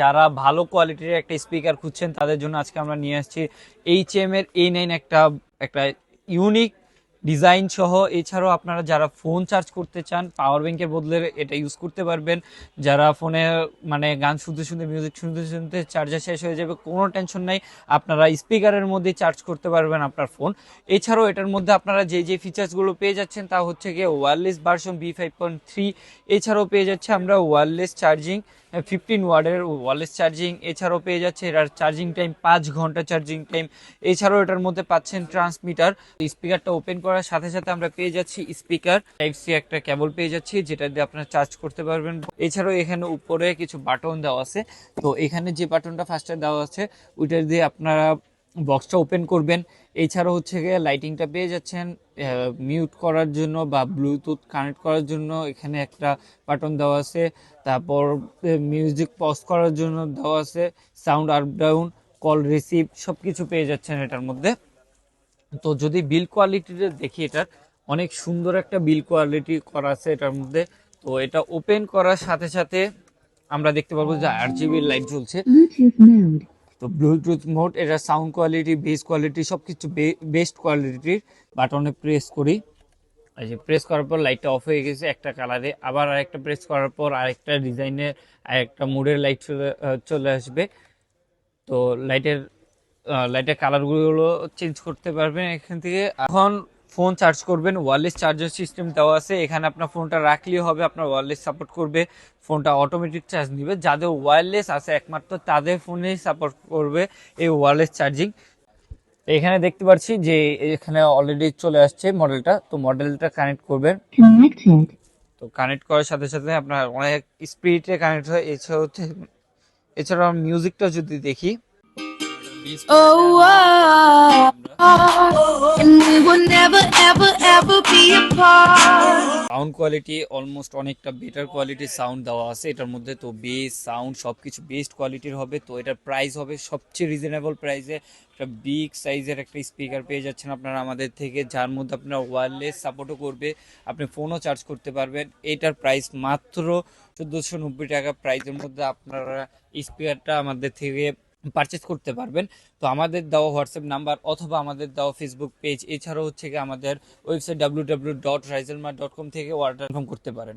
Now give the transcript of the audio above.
যারা ভালো কোয়ালিটির একটা স্পিকার খুঁজছেন, তাদের জন্য আজকে আমরা নিয়ে আসছি এইচ এম এর এই নাইন একটা একটা ইউনিক ডিজাইন সহ। এছাড়াও আপনারা যারা ফোন চার্জ করতে চান পাওয়ার ব্যাংকের বদলে এটা ইউজ করতে পারবেন। যারা ফোনে মানে গান শুনতে শুনতে মিউজিক শুনতে শুনতে চার্জার শেষ হয়ে যাবে, কোনো টেনশন নাই। আপনারা স্পিকারের মধ্যে চার্জ করতে পারবেন আপনার ফোন এছাড়াও এটার মধ্যে আপনারা যে যে ফিচার্সগুলো পেয়ে যাচ্ছেন, তা হচ্ছে গিয়ে wireless version B five point three এছাড়াও পেয়ে যাচ্ছে আমরা ওয়্যারলেস চার্জিং ফিফটিন ওয়ার্ডের ওয়ালেস চার্জিং এছাড়াও পেয়ে যাচ্ছে এটার চার্জিং টাইম পাঁচ ঘণ্টা চার্জিং টাইম এছাড়াও এটার মধ্যে পাচ্ছেন ট্রান্সমিটার স্পিকারটা ওপেন করার সাথে সাথে আমরা পেয়ে যাচ্ছি স্পিকার টাইপ সি একটা কেবল পেয়ে যাচ্ছি, যেটা দিয়ে আপনারা চার্জ করতে পারবেন। এছাড়াও এখানে উপরে কিছু বাটন দেওয়া আছে। তো এখানে যে বাটনটা ফার্স্টে দেওয়া আছে, ওইটা দিয়ে আপনারা বক্সটা ওপেন করবেন। এছাড়াও হচ্ছে গিয়ে লাইটিংটা পেয়ে যাচ্ছেন মিউট করার জন্য বা ব্লুটুথ কানেক্ট করার জন্য এখানে একটা বাটন দেওয়া আছে। তারপর মিউজিক পজ করার জন্য দেওয়া আছে sound up down call receive সব কিছু পেয়ে যাচ্ছেন এটার মধ্যে। তো যদি বিল কোয়ালিটিটা দেখি এটার, অনেক সুন্দর একটা বিল কোয়ালিটি করা আছে এটার মধ্যে। তো এটা ওপেন করার সাথে সাথে আমরা দেখতে পারব যে আট জিবির লাইট জ্বলছে. তো ব্লুটুথ মোড এটা সাউন্ড কোয়ালিটি বেস কোয়ালিটি সব কিছু বেস্ট কোয়ালিটির বাটনে প্রেস করি। এই যে প্রেস করার পর লাইটটা অফ হয়ে গেছে একটা কালারে আবার আরেকটা প্রেস করার পর আরেকটা ডিজাইনের আরেকটা মুডের লাইট চলে চলে আসবে। তো লাইটের লাইটের কালারগুলো চেঞ্জ করতে পারবেন এখান থেকে। এখন ফোন চার্জ করবেন ওয়ারলেস চার্জার সিস্টেম দেওয়া আছে। এখানে আপনার ফোনটা রাখলেই হবে আপনার ওয়ারলেস সাপোর্ট করবে ফোনটা অটোমেটিক চার্জ নেবে। যাদের ওয়ারলেস আছে একমাত্র তাদের ফোনেই সাপোর্ট করবে এই ওয়ারলেস চার্জিং এখানে দেখতে পাচ্ছি যে এখানে অলরেডি চলে আসছে মডেলটা তো মডেলটা কানেক্ট করবেন। তো কানেক্ট করার সাথে সাথে আপনার অনেক স্পিডে কানেক্ট হয়। এছাড়া হচ্ছে এছাড়া মিউজিকটা যদি দেখি। সাউন্ড কোয়ালিটি অলমোস্ট অনেকটা বেটার কোয়ালিটির সাউন্ড দেওয়া আছে। এটার মধ্যে তো বেস সাউন্ড সব কিছু বেস্ট কোয়ালিটির হবে। তো এটার প্রাইস হবে সবচেয়ে রিজনেবল প্রাইসে একটা বিগ সাইজের একটা স্পিকার পেয়ে যাচ্ছেন আপনারা আমাদের থেকে, যার মধ্যে আপনার ওয়্যারলেস সাপোর্টও করবে। আপনি ফোনও চার্জ করতে পারবেন। এটার প্রাইস মাত্র চোদ্দোশো নব্বই টাকা। প্রাইসের মধ্যে আপনারা স্পিকারটা আমাদের থেকে পারচেস করতে পারবেন। তো আমাদের দেওয়া হোয়াটসঅ্যাপ নাম্বার অথবা আমাদের দেওয়া ফেসবুক পেজ এছাড়াও হচ্ছে কি আমাদের ওয়েবসাইট ডাব্লিউ ডাব্লিউ ডট রাইজেলমার ডট কম থেকে অর্ডার কনফার্ম করতে পারেন।